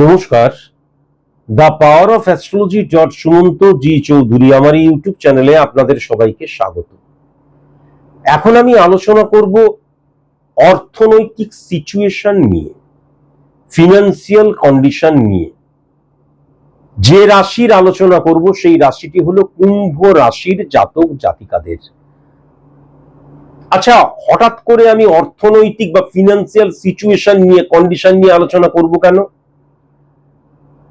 নমস্কার। The power of astrology dot Sumanta G Chowdhury আমার YouTube চ্যানেলে আপনাদের সবাইকে স্বাগত। এখন আমি আলোচনা করব অর্থনৈতিক সিচুয়েশন নিয়ে ফিনান্সিয়াল কন্ডিশন নিয়ে। যে রাশির আলোচনা করব, সেই রাশিটি হলো কুম্ভ রাশির জাতক জাতিকাদের। আচ্ছা হঠাৎ করে আমি অর্থনৈতিক বা ফিনান্সিয়াল সিচুয়েশন নিয়ে কন্ডিশন নিয়ে আলোচনা করব কেন?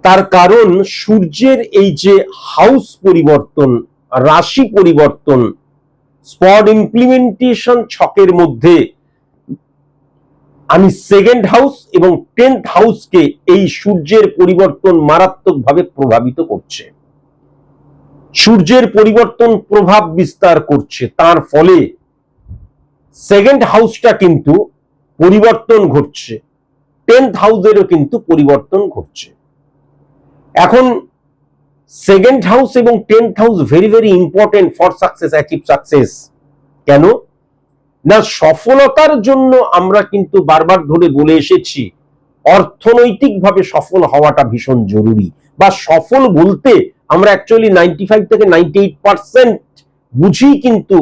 তার কারণ সূর্যের এই যে হাউস পরিবর্তন, রাশি পরিবর্তন স্পট ইমপ্লিমেন্টেশন ছকের মধ্যে, আমি সেকেন্ড হাউস এবং টেন্থ হাউসকে এই সূর্যের পরিবর্তন মারাত্মকভাবে প্রভাবিত করছে। সূর্যের পরিবর্তন প্রভাব বিস্তার করছে, তার ফলে সেকেন্ড হাউসটা কিন্তু পরিবর্তন ঘটছে টেন্থ হাউসেরও কিন্তু পরিবর্তন ঘটছে। এখন সেকেন্ড হাউস এবং tenth house very very important for success achieve success কেন? না, সফলতার জন্য আমরা কিন্তু বারবার ধরে বলে এসেছি, অর্থনৈতিকভাবে সফল হওয়াটা ভীষণ জরুরি। বা সফল বলতে আমরা অ্যাকচুয়ালি নাইনটি ফাইভ থেকে নাইনটি এইট পার্সেন্ট বুঝি কিন্তু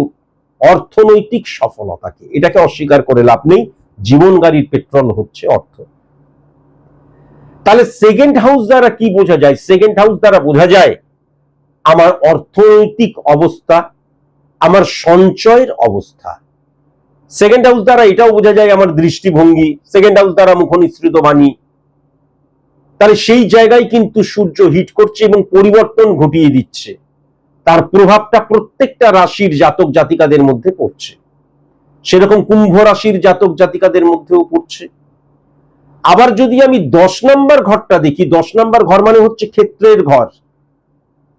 অর্থনৈতিক সফলতাকে। এটাকে অস্বীকার করে লাভ নেই। জীবন গাড়ির পেট্রোল হচ্ছে অর্থ। তাহলে সেকেন্ড হাউস দ্বারা কি বোঝা যায়? সেকেন্ড হাউস দ্বারা বোঝা যায় আমার অর্থনৈতিক অবস্থা, আমার সঞ্চয়ের অবস্থা। সেকেন্ড হাউস দ্বারা এটাও বোঝা যায় আমার দৃষ্টিভঙ্গি সেকেন্ড হাউস দ্বারা মুখ নিঃসৃত বাণী। তাহলে সেই জায়গায় কিন্তু সূর্য হিট করছে এবং পরিবর্তন ঘটিয়ে দিচ্ছে। তার প্রভাবটা প্রত্যেকটা রাশির জাতক জাতিকাদের মধ্যে পড়ছে। সেরকম কুম্ভ রাশির জাতক জাতিকাদের মধ্যেও পড়ছে। আবার যদি আমি দশ নম্বর ঘরটা দেখি, দশ নম্বর ঘর মানে হচ্ছে ক্ষেত্রের ঘর।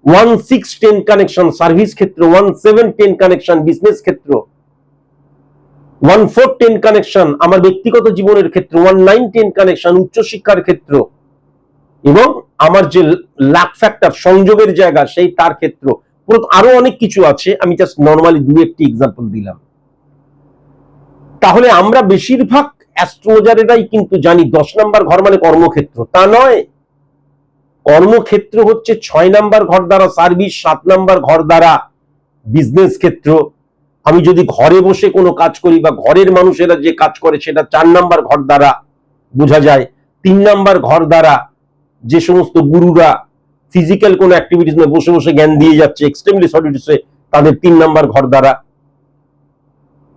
One six ten connection service ক্ষেত্র one seven ten connection business ক্ষেত্র। ওয়ান ফোর টেন কানেকশন আমার ব্যক্তিগত জীবনের ক্ষেত্র। ওয়ান নাইন টেন কানেকশন উচ্চশিক্ষার ক্ষেত্র। এবং আমার যে লাক ফ্যাক্টর সংযোগের জায়গা, সেই তার ক্ষেত্র। আরও অনেক কিছু আছে, আমি জাস্ট নর্মালি দু একটি এক্সাম্পল দিলাম। তাহলে আমরা বেশিরভাগ অ্যাস্ট্রোলজারেরাই কিন্তু জানি দশ নাম্বার ঘর মানে কর্মক্ষেত্র। তা নয়, কর্মক্ষেত্র হচ্ছে ছয় নাম্বার ঘর দ্বারা সার্ভিস সাত নাম্বার ঘর দ্বারা বিজনেস ক্ষেত্র। আমি যদি ঘরে বসে কোনো কাজ করি বা ঘরের মানুষেরা যে কাজ করে সেটা চার নাম্বার ঘর দ্বারা বোঝা যায়। তিন নাম্বার ঘর দ্বারা যে সমস্ত গুরুরা ফিজিক্যাল কোনো অ্যাক্টিভিটিস বসে বসে জ্ঞান দিয়ে যাচ্ছে এক্সট্রিমলি সলিটিসে তাদের তিন নাম্বার ঘর দ্বারা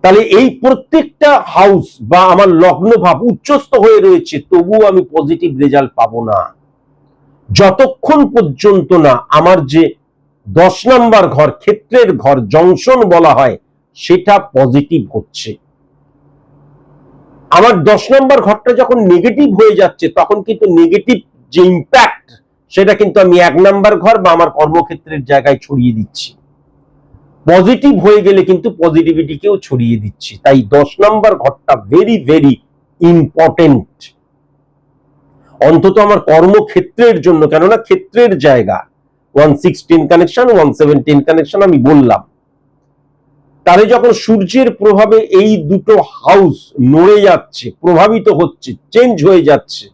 তাহলে এই প্রত্যেকটা হাউস বা আমার লগ্ন ভাব উচ্চস্থ হয়ে রয়েছে, তবুও আমি পজিটিভ রেজাল্ট পাবো না। যতক্ষণ পর্যন্ত না আমার যে দশ নাম্বার ঘর, ক্ষেত্রের ঘর জংশন বলা হয়, সেটা পজিটিভ হচ্ছে। আমার দশ নম্বর ঘরটা যখন নেগেটিভ হয়ে যাচ্ছে, তখন কিন্তু নেগেটিভ যে ইম্প্যাক্ট সেটা কিন্তু আমি এক নাম্বার ঘর বা আমার কর্মক্ষেত্রের জায়গায় ছড়িয়ে দিচ্ছি। পজিটিভ হয়ে গেলে কিন্তু পজিটিভিটিকেও ছড়িয়ে দিচ্ছি। তাই দশ নম্বর ঘরটা ভেরি ভেরি ইম্পর্টেন্ট অন্তত আমার কর্মক্ষেত্রের জন্য, কেননা ক্ষেত্রের জায়গা। One sixteen connection one seventeen connection আমি বললাম। তাহলে যখন সূর্যের প্রভাবে এই দুটো হাউস নড়ে যাচ্ছে, প্রভাবিত হচ্ছে চেঞ্জ হয়ে যাচ্ছে,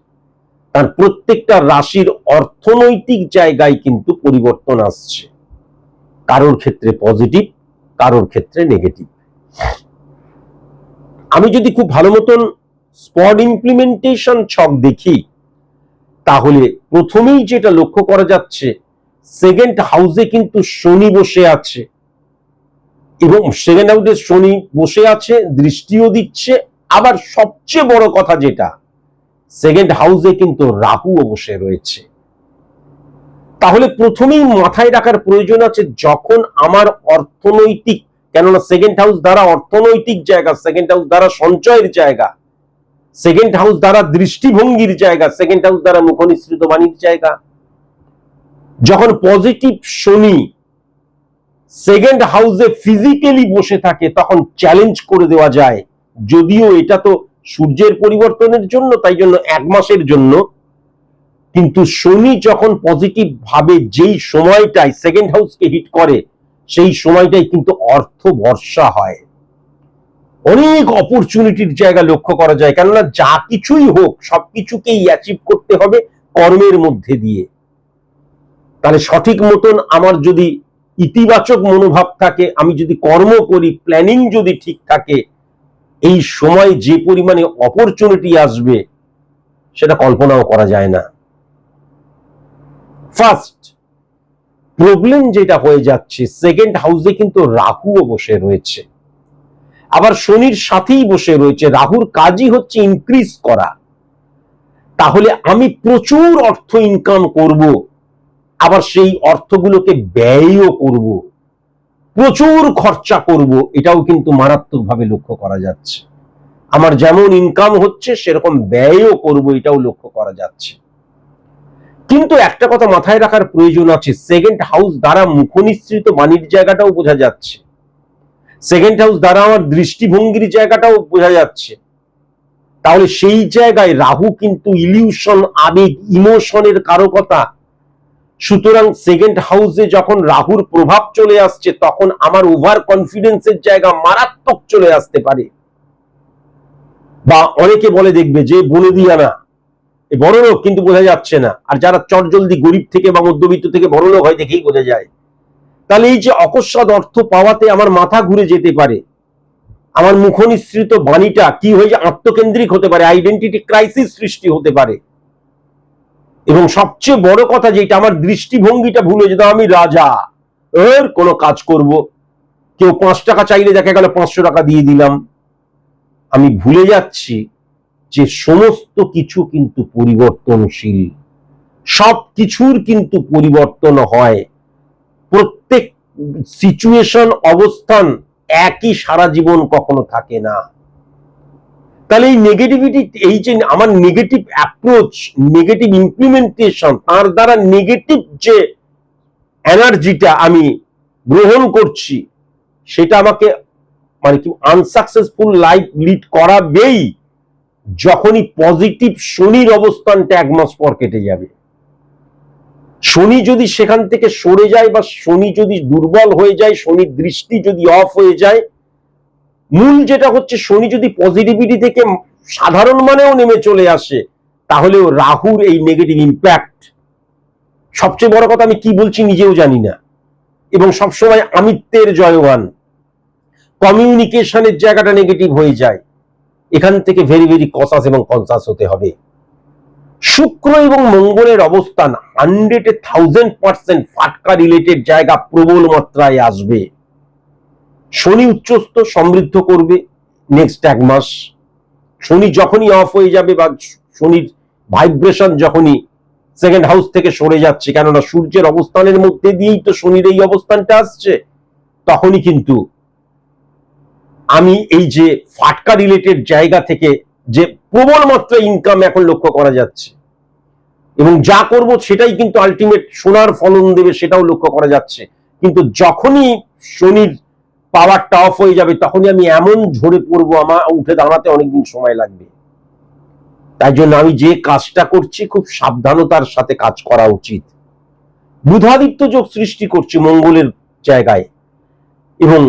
তার প্রত্যেকটা রাশির অর্থনৈতিক জায়গায় কিন্তু পরিবর্তন আসছে। কারোর ক্ষেত্রে পজিটিভ কারোর ক্ষেত্রে নেগেটিভ আমি যদি খুব ভালো মতন স্পট ইমপ্লিমেন্টেশন ছক দেখি, তাহলে প্রথমেই যেটা লক্ষ্য করা যাচ্ছে সেকেন্ড হাউসে কিন্তু শনি বসে আছে। এবং সেকেন্ড হাউসে শনি বসে আছে, দৃষ্টিও দিচ্ছে। আবার সবচেয়ে বড় কথা যেটা সেকেন্ড হাউসে কিন্তু রাহুও বসে রয়েছে। তাহলে প্রথমেই মাথায় রাখার প্রয়োজন আছে যখন আমার অর্থনৈতিক, কেননা সেকেন্ড হাউস দ্বারা অর্থনৈতিক জায়গা সেকেন্ড হাউস দ্বারা সঞ্চয়ের জায়গা সেকেন্ড হাউস দ্বারা দৃষ্টিভঙ্গির জায়গা সেকেন্ড হাউস দ্বারা মুখনিসৃত বাণীর জায়গা। যখন পজিটিভ শনি সেকেন্ড হাউসে ফিজিক্যালি বসে থাকে, তখন চ্যালেঞ্জ করে দেওয়া যায়। যদিও এটা তো সূর্যের পরিবর্তনের জন্য, তাই জন্য এক মাসের জন্য কিন্তু শনি যখন পজিটিভ ভাবে যেই সময়টায় সেকেন্ড হাউসকে হিট করে, সেই সময়টাই কিন্তু অর্থ বর্ষা হয়। অনেক অপরচুনিটির জায়গা লক্ষ্য করা যায়, কেননা যা কিছুই হোক সবকিছুকেই অ্যাচিভ করতে হবে কর্মের মধ্যে দিয়ে। তাহলে সঠিক মতন আমার যদি ইতিবাচক মনোভাব থাকে, আমি যদি কর্ম করি প্ল্যানিং যদি ঠিক থাকে, এই সময় যে পরিমাণে অপরচুনিটি আসবে, সেটা কল্পনাও করা যায় না। ফার্স্ট প্রবলেম যেটা হয়ে যাচ্ছে সেকেন্ড হাউসে কিন্তু রাহুও বসে রয়েছে। আবার শনির সাথেই বসে রয়েছে, রাহুর কাজই হচ্ছে ইনক্রিজ করা। তাহলে আমি প্রচুর অর্থ ইনকাম করব, আবার সেই অর্থগুলোকে ব্যয়ও করব। প্রচুর খরচা করব, এটাও কিন্তু মারাত্মকভাবে লক্ষ্য করা যাচ্ছে। আমার যেমন ইনকাম হচ্ছে, সেরকম ব্যয়ও করব, এটাও লক্ষ্য করা যাচ্ছে। কিন্তু একটা কথা মাথায় রাখার প্রয়োজন আছে। সেকেন্ড হাউস দ্বারা মুখনিসৃত বাণীর জায়গাটাও বোঝা যাচ্ছে। সেকেন্ড হাউস দ্বারা আমার দৃষ্টিভঙ্গির জায়গাটাও বোঝা যাচ্ছে। তাহলে সেই জায়গায় রাহু কিন্তু ইলিউশন আবেগ ইমোশনের কারকতা। সুতরাং সেকেন্ড হাউসে যখন রাহুর প্রভাব চলে আসছে, তখন আমার ওভার কনফিডেন্সের জায়গা মারাত্মক চলে আসতে পারে। বা অনেকে বলে দেখবে যে, বলে দিয়া না। বড় লোক কিন্তু বোঝা যাচ্ছে না। আর যারা চটজলদি গরিব থেকে বা মধ্যবিত্ত থেকে বড় লোক হয় দেখেই বোঝা যায়। তাহলে এই যে অকস্মাৎ অর্থ পাওয়াতে আমার মাথা ঘুরে যেতে পারে, আমার মুখনিসৃত বাণীটা কি হয়ে যায় আত্মকেন্দ্রিক হতে পারে আইডেন্টিটি ক্রাইসিস সৃষ্টি হতে পারে। এবং সবচেয়ে বড় কথা যেটা, আমার দৃষ্টিভঙ্গিটা ভুলে যেত আমি রাজা। এর কোনো কাজ করব। কেউ পাঁচ টাকা চাইলে দেখা গেল পাঁচশো টাকা দিয়ে দিলাম। আমি ভুলে যাচ্ছি। যে সমস্ত কিছু কিন্তু পরিবর্তনশীল, সব কিছুর কিন্তু পরিবর্তন হয়। প্রত্যেক সিচুয়েশন অবস্থান একই সারা জীবন কখনো থাকে না। তাহলে এই নেগেটিভিটি এই যে আমার নেগেটিভ অ্যাপ্রোচ নেগেটিভ ইমপ্লিমেন্টেশন তার দ্বারা নেগেটিভ যে এনার্জিটা আমি গ্রহণ করছি, সেটা আমাকে মানে কি আনসাকসেসফুল লাইফ লিড করাবেই। যখনই পজিটিভ শনির অবস্থানটা এক মাস পর কেটে যাবে। শনি যদি সেখান থেকে সরে যায় বা শনি যদি দুর্বল হয়ে যায়, শনির দৃষ্টি যদি অফ হয়ে যায়, মূল যেটা হচ্ছে শনি যদি পজিটিভিটি থেকে সাধারণ মানেও নেমে চলে আসে, তাহলেও রাহুর এই নেগেটিভ ইম্প্যাক্ট সবচেয়ে বড় কথা আমি কি বলছি নিজেও জানি না। এবং সবসময় আমিত্বের জয়গান কমিউনিকেশনের জায়গাটা নেগেটিভ হয়ে যায়। এখান থেকে ভেরি ভেরি কসাস এবং কনসাস হতে হবে। শুক্র এবং মঙ্গলের অবস্থান হান্ড্রেড এ থাউজেন্ড পার্সেন্ট ফাটকা রিলেটেড জায়গা প্রবল মাত্রায় আসবে। শনি উচ্চস্থ, সমৃদ্ধ করবে নেক্সট এক মাস। শনি যখনই অফ হয়ে যাবে বা শনির ভাইব্রেশন যখনই সেকেন্ড হাউস থেকে সরে যাচ্ছে, কেননা সূর্যের অবস্থানের মধ্যে দিয়েই তো শনির এই অবস্থানটা আসছে, তখনই কিন্তু আমি এই যে ফাটকা রিলেটেড জায়গা থেকে যে প্রবল মাত্রা ইনকাম এখন লক্ষ্য করা যাচ্ছে, এবং যা করব সেটাই কিন্তু আলটিমেট সোনার ফলন দেবে সেটাও লক্ষ্য করা যাচ্ছে। কিন্তু যখনই শনির পাওয়ারটা অফ হয়ে যাবে, তখনই আমি এমন ঝরে পড়ব আমার উঠে দাঁড়াতে অনেকদিন সময় লাগবে। তাই জন্য আমি যে কাজটা করছি, খুব সাবধানতার সাথে কাজ করা উচিত। বুধাদিত্য যোগ সৃষ্টি করছে মঙ্গলের জায়গায়, এবং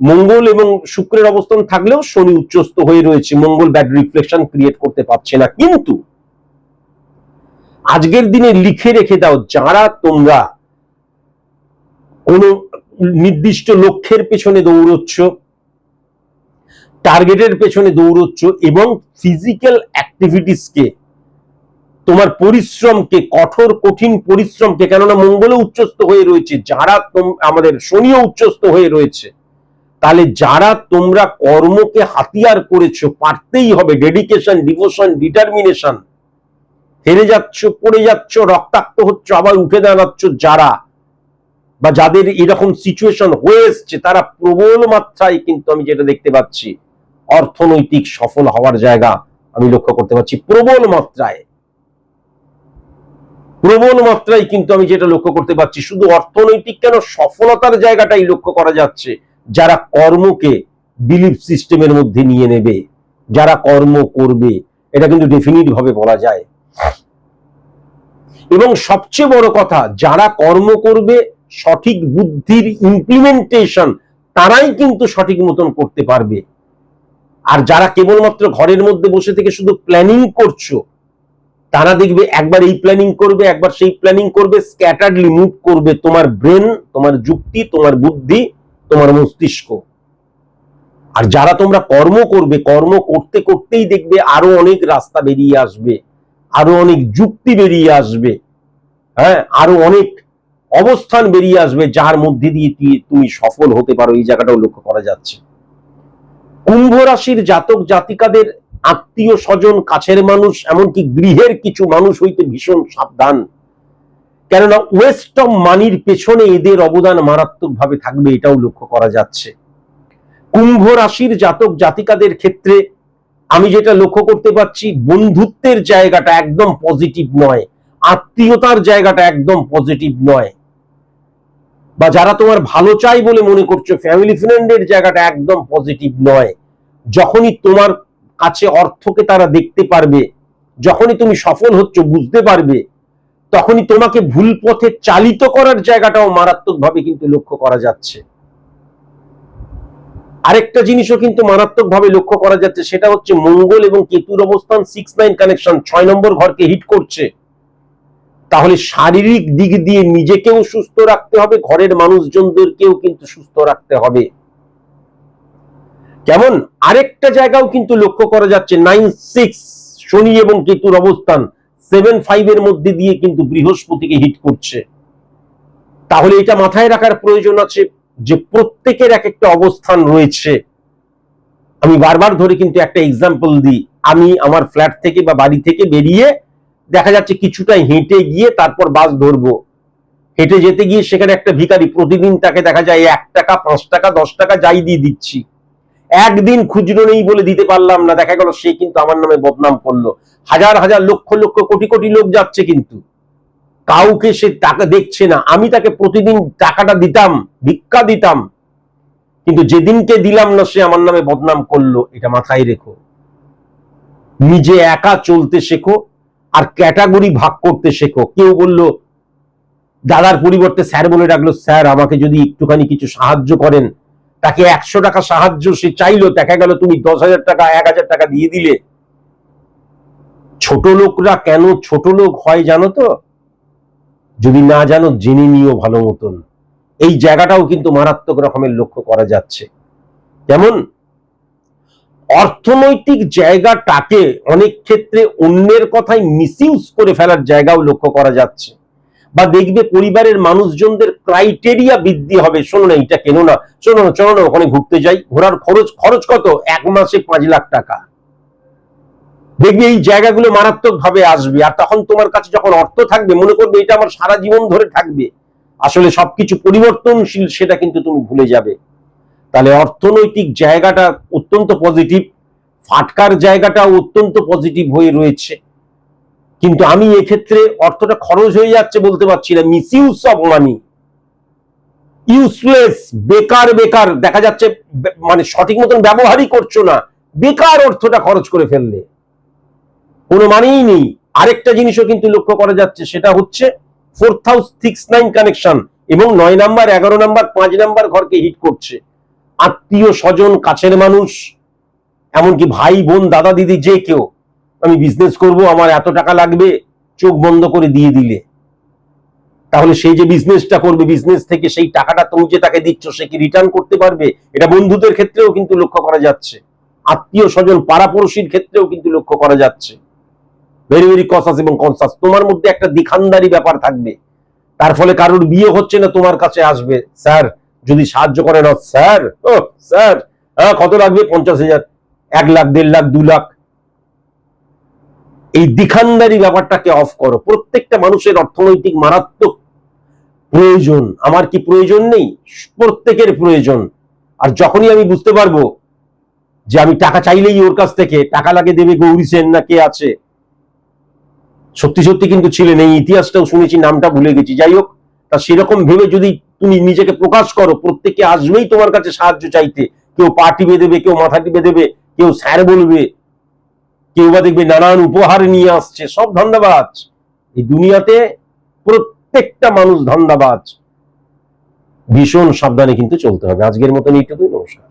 মঙ্গল এবং শুক্রের অবস্থান থাকলেও শনি উচ্চস্থ হয়ে রয়েছে। মঙ্গল ব্যাড রিফ্লেকশন ক্রিয়েট করতে পারছে না। কিন্তু আজকের দিনে লিখে রেখে দাও, যারা তোমরা কোনো নির্দিষ্ট লক্ষ্যের পেছনে দৌড়চ্ছ টার্গেটের পেছনে দৌড়চ্ছ এবং ফিজিক্যাল অ্যাক্টিভিটিসকে তোমার পরিশ্রমকে, কঠোর, কঠিন পরিশ্রমকে, কেননা মঙ্গলে উচ্চস্থ হয়ে রয়েছে, যারা আমাদের শনিও উচ্চস্থ হয়ে রয়েছে তাহলে যারা তোমরা কর্মকে হাতিয়ার করেছ, পারতেই হবে। ডেডিকেশন ডিভোশন ডিটারমিনেশন হেরে যাচ্ছ, পড়ে যাচ্ছ, রক্তাক্ত হচ্ছ, আবার উঠে দাঁড়াচ্ছ যারা বা যাদের এরকম সিচুয়েশন হয়ে এসছে, তারা প্রবল মাত্রায় কিন্তু আমি যেটা দেখতে পাচ্ছি, অর্থনৈতিক সফল হওয়ার জায়গা আমি লক্ষ্য করতে পারছি প্রবল মাত্রায়। প্রবল মাত্রায় কিন্তু আমি যেটা লক্ষ্য করতে পারছি শুধু অর্থনৈতিক কেন, সফলতার জায়গাটাই লক্ষ্য করা যাচ্ছে। যারা কর্মকে বিলিফ সিস্টেমের মধ্যে নিয়ে নেবে, যারা কর্ম করবে, এটা কিন্তু ডেফিনিট ভাবে বলা যায়। এবং সবচেয়ে বড় কথা, যারা কর্ম করবে, সঠিক বুদ্ধির ইমপ্লিমেন্টেশন তারাই কিন্তু সঠিক মতন করতে পারবে। আর যারা কেবলমাত্র ঘরের মধ্যে বসে থেকে শুধু প্ল্যানিং করছ, তারা দেখবে একবার এই প্ল্যানিং করবে, একবার সেই প্ল্যানিং করবে স্ক্যাটার্ডলি মুভ করবে। তোমার ব্রেন তোমার যুক্তি, তোমার বুদ্ধি তোমার মস্তিষ্ক। আর যারা তোমরা কর্ম করবে, কর্ম করতে করতেই দেখবে আরও অনেক রাস্তা বেরিয়ে আসবে, আরও অনেক যুক্তি বেরিয়ে আসবে হ্যাঁ? আরও অনেক অবস্থান বেরিয়ে আসবে যার মধ্যে দিয়ে তুমি সফল হতে পারো, এই জায়গাটাও লক্ষ্য করা যাচ্ছে। কুম্ভ রাশির জাতক জাতিকাদের আত্মীয় স্বজন, কাছের মানুষ, এমনকি গৃহের কিছু মানুষ হইতে ভীষণ সাবধান। কেননা ওয়েস্ট অফ মানির পেছনে এদের অবদান মারাত্মকভাবে থাকবে, এটাও লক্ষ্য করা যাচ্ছে। কুম্ভ রাশির জাতক জাতিকাদের ক্ষেত্রে আমি যেটা লক্ষ্য করতে পারছি, বন্ধুত্বের জায়গাটা একদম পজিটিভ নয়, আত্মীয়তার জায়গাটা একদম পজিটিভ নয়। বা যারা তোমার ভালো চাই বলে মনে করছ ফ্যামিলি ফ্রেন্ডের জায়গাটা একদম পজিটিভ নয়। যখনই তোমার কাছে অর্থকে তারা দেখতে পারবে, যখনই তুমি সফল হচ্ছ, বুঝতে পারবে তখনই তোমাকে ভুল পথে চালিত করার জায়গাটাও মারাত্মকভাবে কিন্তু লক্ষ্য করা যাচ্ছে। আরেকটা জিনিসও কিন্তু মারাত্মকভাবে লক্ষ্য করা যাচ্ছে, সেটা হচ্ছে মঙ্গল এবং কেতুর অবস্থান সিক্স নাইন কানেকশন ছয় নম্বর ঘরকে হিট করছে। তাহলে শারীরিক দিক দিয়ে নিজেকেও সুস্থ রাখতে হবে, ঘরের মানুষজনদেরকেও কিন্তু সুস্থ রাখতে হবে। কেমন? আরেকটা জায়গাও কিন্তু লক্ষ্য করা যাচ্ছে নাইন সিক্স শনি এবং কেতুর অবস্থান। সেভেন ফাইভ এর মধ্যে দিয়ে কিন্তু বৃহস্পতিকে হিট করছে। তাহলে এটা মাথায় রাখার প্রয়োজন আছে যে প্রত্যেকের এক একটা অবস্থান রয়েছে। আমি বারবার ধরে কিন্তু একটা এক্সাম্পল দিই। আমি আমার ফ্ল্যাট থেকে বা বাড়ি থেকে বেরিয়ে দেখা যাচ্ছে কিছুটা হেঁটে গিয়ে তারপর বাস ধরবো। হেঁটে যেতে গিয়ে সেখানে একটা ভিখারি প্রতিদিন তাকে দেখা যায় এক টাকা, পাঁচ টাকা, দশ টাকা যাই দিয়ে দিচ্ছি। একদিন খুচরো নেই বলে দিতে পারলাম না। দেখা গেল সে কিন্তু আমার নামে বদনাম করল। হাজার হাজার লক্ষ লক্ষ কোটি কোটি লোক যাচ্ছে কিন্তু। কাউকে সে টাকা দেখছে না। আমি তাকে প্রতিদিন টাকাটা দিতাম, ভিক্ষা দিতাম। কিন্তু যেদিনকে দিলাম না, সে আমার নামে বদনাম করল। এটা মাথায় রেখো। নিজে একা চলতে শেখো আর ক্যাটাগরি ভাগ করতে শেখো। কেউ বলল, দাদার পরিবর্তে স্যার বলে ডাকলো, স্যার আমাকে যদি একটুখানি কিছু সাহায্য করেন তাকে একশো টাকা সাহায্য সে চাইলো, দেখা গেল তুমি দশ হাজার টাকা, এক হাজার টাকা দিয়ে দিলে। ছোট লোকরা কেন ছোট লোক হয় জানো তো? যদি না জানো, জেনে নিও ভালো মতন। এই জায়গাটাও কিন্তু মারাত্মক রকমের লক্ষ্য করা যাচ্ছে। যেমন, অর্থনৈতিক জায়গাটাকে অনেক ক্ষেত্রে অন্যের কথায় মিসইউজ করে ফেলার জায়গাও লক্ষ্য করা যাচ্ছে। বা দেখবে পরিবারের মানুষজনদের ক্রাইটেরিয়া বৃদ্ধি হবে। শোনো না, এটা কেন না? শোনো না, চলো না, ওখানে ঘুরতে যাই। ঘোরার খরচ খরচ কত? এক মাসে পাঁচ লাখ টাকা। দেখবে এই জায়গাগুলো মারাত্মক ভাবে আসবে। আর তখন তোমার কাছে যখন অর্থ থাকবে, মনে করবে এটা আমার সারা জীবন ধরে থাকবে। আসলে সবকিছু পরিবর্তনশীল, সেটা কিন্তু তুমি ভুলে যাবে। তাহলে অর্থনৈতিক জায়গাটা অত্যন্ত পজিটিভ ফাটকার জায়গাটা অত্যন্ত পজিটিভ হয়ে রয়েছে। কিন্তু আমি এক্ষেত্রে অর্থটা খরচ হয়ে যাচ্ছে বলতে পারছি না। Miss use of money useless বেকার বেকার, দেখা যাচ্ছে মানে সঠিক মতন ব্যবহারই করছ না। বেকার অর্থটা খরচ করে ফেললে। কোনো মানেই নেই। আরেকটা জিনিসও কিন্তু লক্ষ্য করা যাচ্ছে, সেটা হচ্ছে fourth house six nine connection এবং নয় নাম্বার, এগারো নাম্বার, পাঁচ নাম্বার ঘরকে হিট করছে। আত্মীয় স্বজন, কাছের মানুষ, এমনকি ভাই, বোন, দাদা, দিদি, যে কেউ। আমি বিজনেস করব, আমার এত টাকা লাগবে, চোখ বন্ধ করে দিয়ে দিলে। তাহলে সেই যে বিজনেসটা করবে বিজনেস থেকে সেই টাকাটা তুমি যে তাকে দিচ্ছ, সে কি রিটার্ন করতে পারবে? এটা বন্ধুদের ক্ষেত্রেও কিন্তু লক্ষ্য করা যাচ্ছে। আত্মীয় স্বজন পাড়াপড়শির ক্ষেত্রেও কিন্তু লক্ষ্য করা যাচ্ছে। ভেরি ভেরি কসাস এবং কনসাস তোমার মধ্যে একটা দিখানদারি ব্যাপার থাকবে। তার ফলে কারোর বিয়ে হচ্ছে না, তোমার কাছে আসবে। স্যার, যদি সাহায্য করে না, স্যার, ও, স্যার হ্যাঁ কত লাগবে? পঞ্চাশ হাজার, এক লাখ, দেড় লাখ, দু লাখ। এই দিখানদারি ব্যাপারটাকে অফ করো। প্রত্যেকটা মানুষের অর্থনৈতিক মারাত্মক প্রয়োজন। আমার কি প্রয়োজন নেই? প্রত্যেকের প্রয়োজন। আর যখনই আমি বুঝতে পারব যে আমি টাকা চাইলেই ওর কাছ থেকে, টাকা লাগে দেবে গৌরী সেন না কে আছে? সত্যি সত্যি কিন্তু ছিলেন এই ইতিহাসটাও শুনেছি, নামটা ভুলে গেছি। যাই হোক, তা সেরকম ভেবে যদি তুমি নিজেকে প্রকাশ করো, প্রত্যেকে আসবেই তোমার কাছে সাহায্য চাইতে। কেউ পা টিপে দেবে, কেউ মাথা টিপে দেবে, কেউ স্যার বলবে কেউ বা দেখবে নানান উপহার নিয়ে আসছে, সব ধান্দাবাজ এই দুনিয়াতে প্রত্যেকটা মানুষ ধান্দাবাজ ভীষণ সাবধানে কিন্তু চলতে হবে। আজকের মতন এইটুকুই, নমস্কার।